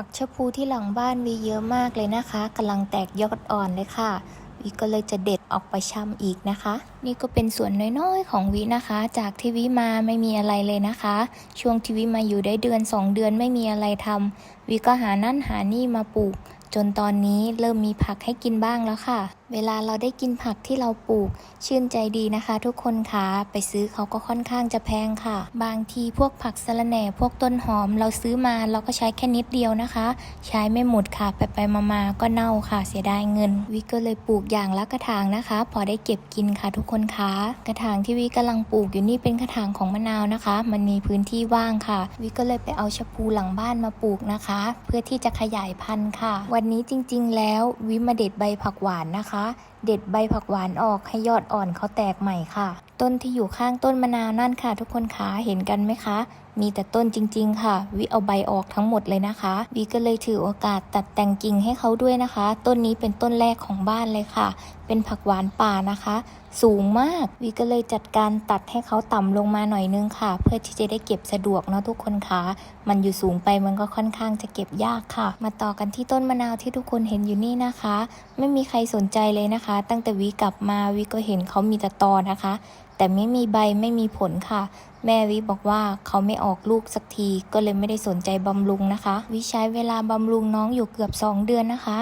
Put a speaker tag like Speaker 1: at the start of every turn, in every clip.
Speaker 1: ผักชะพูที่หลังบ้านมีเยอะมากเลยนะคะกำลังแตกยอดอ่อนเลยค่ะวิก็เลยจะเด็ดออกไปชำอีกนะคะ นี่ก็เป็นส่วนน้อยๆของวินะคะ จากที่วิมาไม่มีอะไรเลยนะคะ ช่วงที่วิมาอยู่ได้เดือน 2 เดือนไม่มีอะไรทำวิก็หานั่นหานี่มาปลูก จนตอนนี้เริ่มมีผักให้กินบ้างแล้วค่ะ เวลาเราได้กินผักที่เราปลูก ชื่นใจดีนะคะ ทุกคนคะไปซื้อเขาก็ค่อนข้างจะแพงค่ะ บางทีพวกผักสะระแหน่ พวกต้นหอมเราซื้อมาเราก็ใช้แค่นิดเดียวนะคะ ใช้ไม่หมดค่ะ ไปไปๆมาๆก็เน่าค่ะ เสียดายเงิน วิก็เลยปลูกอย่างละกระถางนะคะ พอได้เก็บกินค่ะ ทุกคนคะกระถางที่วิกำลังปลูกอยู่นี่เป็นกระถางของมะนาวนะคะ มันมีพื้นที่ว่างค่ะ วิก็เลยไปเอาชะพูหลังบ้านมาปลูกนะคะ เพื่อที่จะขยายพันธุ์ค่ะ วันนี้จริงๆ แล้ววิมาเด็ดใบผักหวานนะคะ เด็ดใบผักหวานออกให้ยอดอ่อนเขาแตกใหม่ค่ะ ต้นที่อยู่ข้างต้นมะนาวนั่นค่ะ ทุกคนคะเห็นกันไหมคะ มีแต่ต้นจริง ๆ ค่ะ วิเอาใบออกทั้งหมดเลยนะคะ วิก็เลยถือโอกาสตัดแต่งกิ่งให้เขาด้วยนะคะ ต้นนี้เป็นต้นแรกของบ้านเลยค่ะ เป็นผักหวานป่านะคะ สูงมากวิก็เลยจัดการตัดให้เขาต่ำลงมาหน่อยนึงค่ะ เพื่อที่จะได้เก็บสะดวกเนาะทุกคนคะมันอยู่สูงไปมันก็ค่อนข้างจะเก็บยากค่ะ มาต่อกันที่ต้นมะนาวที่ทุกคนเห็นอยู่นี่นะคะ ไม่มีใครสนใจเลยนะคะ ตั้งแต่วิกลับมาวิก็เห็นเขามีแต่ตอนะคะ แต่ไม่มีใบไม่มีผลค่ะ แม่วิบอกว่าเขาไม่ออกลูกสักทีก็เลยไม่ได้สนใจบำรุงนะคะ วิใช้เวลาบำรุงน้องอยู่เกือบ 2 เดือนนะคะ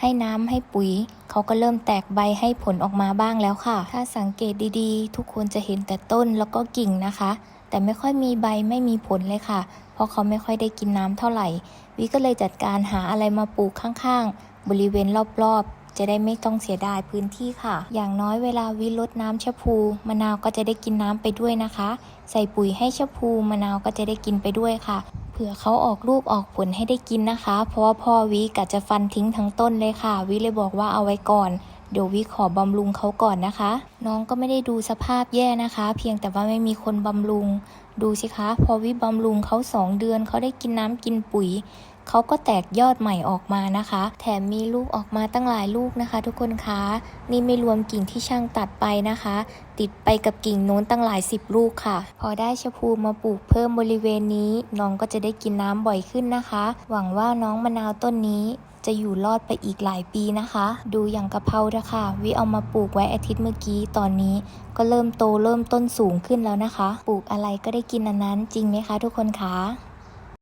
Speaker 1: ให้น้ำให้ปุ๋ย เขาก็เริ่มแตกใบให้ผลออกมาบ้างแล้วค่ะ ถ้าสังเกตดีๆ ทุกคนจะเห็นแต่ต้นแล้วก็กิ่งนะคะ แต่ไม่ค่อยมีใบไม่มีผลเลยค่ะ เพราะเขาไม่ค่อยได้กินน้ำเท่าไหร่ วิก็เลยจัดการหาอะไรมาปลูกข้างๆ บริเวณรอบๆ จะได้ไม่ต้องเสียดายพื้นที่ค่ะ อย่างน้อยเวลาวิลดน้ำชะพูมะนาวก็จะได้กินน้ำไปด้วยนะคะ ใส่ปุ๋ยให้ชะพูมะนาวก็จะได้กินไปด้วยค่ะเผื่อเขาออกลูกออกผลให้ได้กินนะคะ เพราะว่าพ่อวิกะจะฟันทิ้งทั้งต้นเลยค่ะ วิเลยบอกว่าเอาไว้ก่อน เดี๋ยววิขอบำรุงเขาก่อนนะคะ น้องก็ไม่ได้ดูสภาพแย่นะคะ เพียงแต่ว่าไม่มีคนบำรุง ดูสิคะ พอวิบำรุงเขาสองเดือนเขาได้กินน้ำกินปุ๋ย เขาก็แตกยอดใหม่ออกมานะคะ แถมมีลูกออกมาตั้งหลายลูกนะคะ ทุกคนคะนี่ไม่รวมกิ่งที่ช่างตัดไปนะคะ ติดไปกับกิ่งโน้นตั้งหลายสิบลูกค่ะ พอได้ชะพูมาปลูกเพิ่มบริเวณนี้ น้องก็จะได้กินน้ำบ่อยขึ้นนะคะ หวังว่าน้องมะนาวต้นนี้จะอยู่รอดไปอีกหลายปีนะคะ ดูอย่างกะเพราะค่ะ วิเอามาปลูกไว้อาทิตย์เมื่อกี้ ตอนนี้ก็เริ่มโตเริ่มต้นสูงขึ้นแล้วนะคะ ปลูกอะไรก็ได้กินอันนั้นจริงไหมคะทุกคนคะ